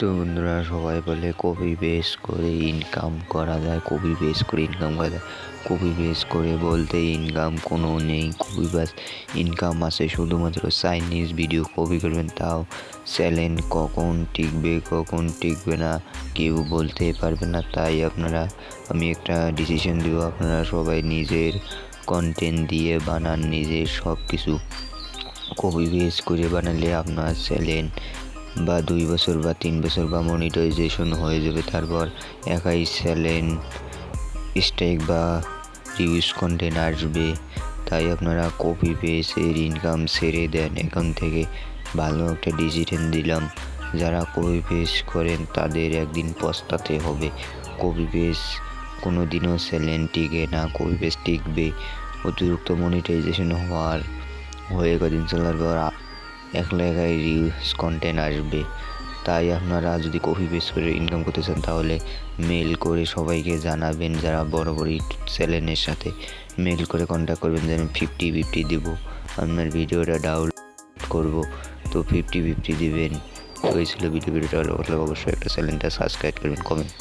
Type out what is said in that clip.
তো বন্ধুরা সবাই বলে কপি বেস করে ইনকাম করা যায় কপি বেস করে ইনকাম করা যায়। কপি বেস করে বলতে ইনকাম কোনো নেই কপি বেস ইনকাম আছে শুধুমাত্র চাইনিজ ভিডিও কপি করবেন, তাও চ্যালেঞ্জ কখন টিকবে কখন টিকবে না, কেউ বলতে পারবে না। তাই আপনারা, আমি একটা ডিসিশন দেবো, আপনারা সবাই নিজের কন্টেন্ট দিয়ে বানান, নিজের সব কিছু কপি বেস করে বানালে আপনার চ্যালেঞ্জ বা দুই বছর বা তিন বছর বা মনিটাইজেশন হয়ে যাবে। তারপর একাই স্যালেন স্টেক বা রিউজ কন্টেন্ট আসবে। তাই আপনারা কপি পেসের ইনকাম সেরে দেন। এখান থেকে ভালো একটা ডিসিশন দিলাম। যারা কপি পেস করেন, তাদের একদিন পস্তাতে হবে। কপি পেস কোনো দিনও চ্যালেঞ্জ টিকে না কপি পেস টিকবে। অতিরিক্ত মনিটাইজেশন হওয়ার হয়ে কদিন চলার পর একলা একাই রিউজ কন্টেন্ট আসবে। তাই আপনারা যদি কপি পেস্ট করে ইনকাম করতে চান, তাহলে মেল করে সবাইকে জানাবেন, যারা বড় বড় চ্যানেলের সাথে মেল করে কন্ট্যাক্ট করবেন যে ফিফটি ফিফটি দেবো। আপনার ভিডিওটা ডাউনলোড করব। তো ফিফটি ফিফটি দেবেন। তো এই ছিল ভিডিও ভিডিওটা অবশ্যই একটা চ্যানেলটা সাবস্ক্রাইব করবেন কমেন্ট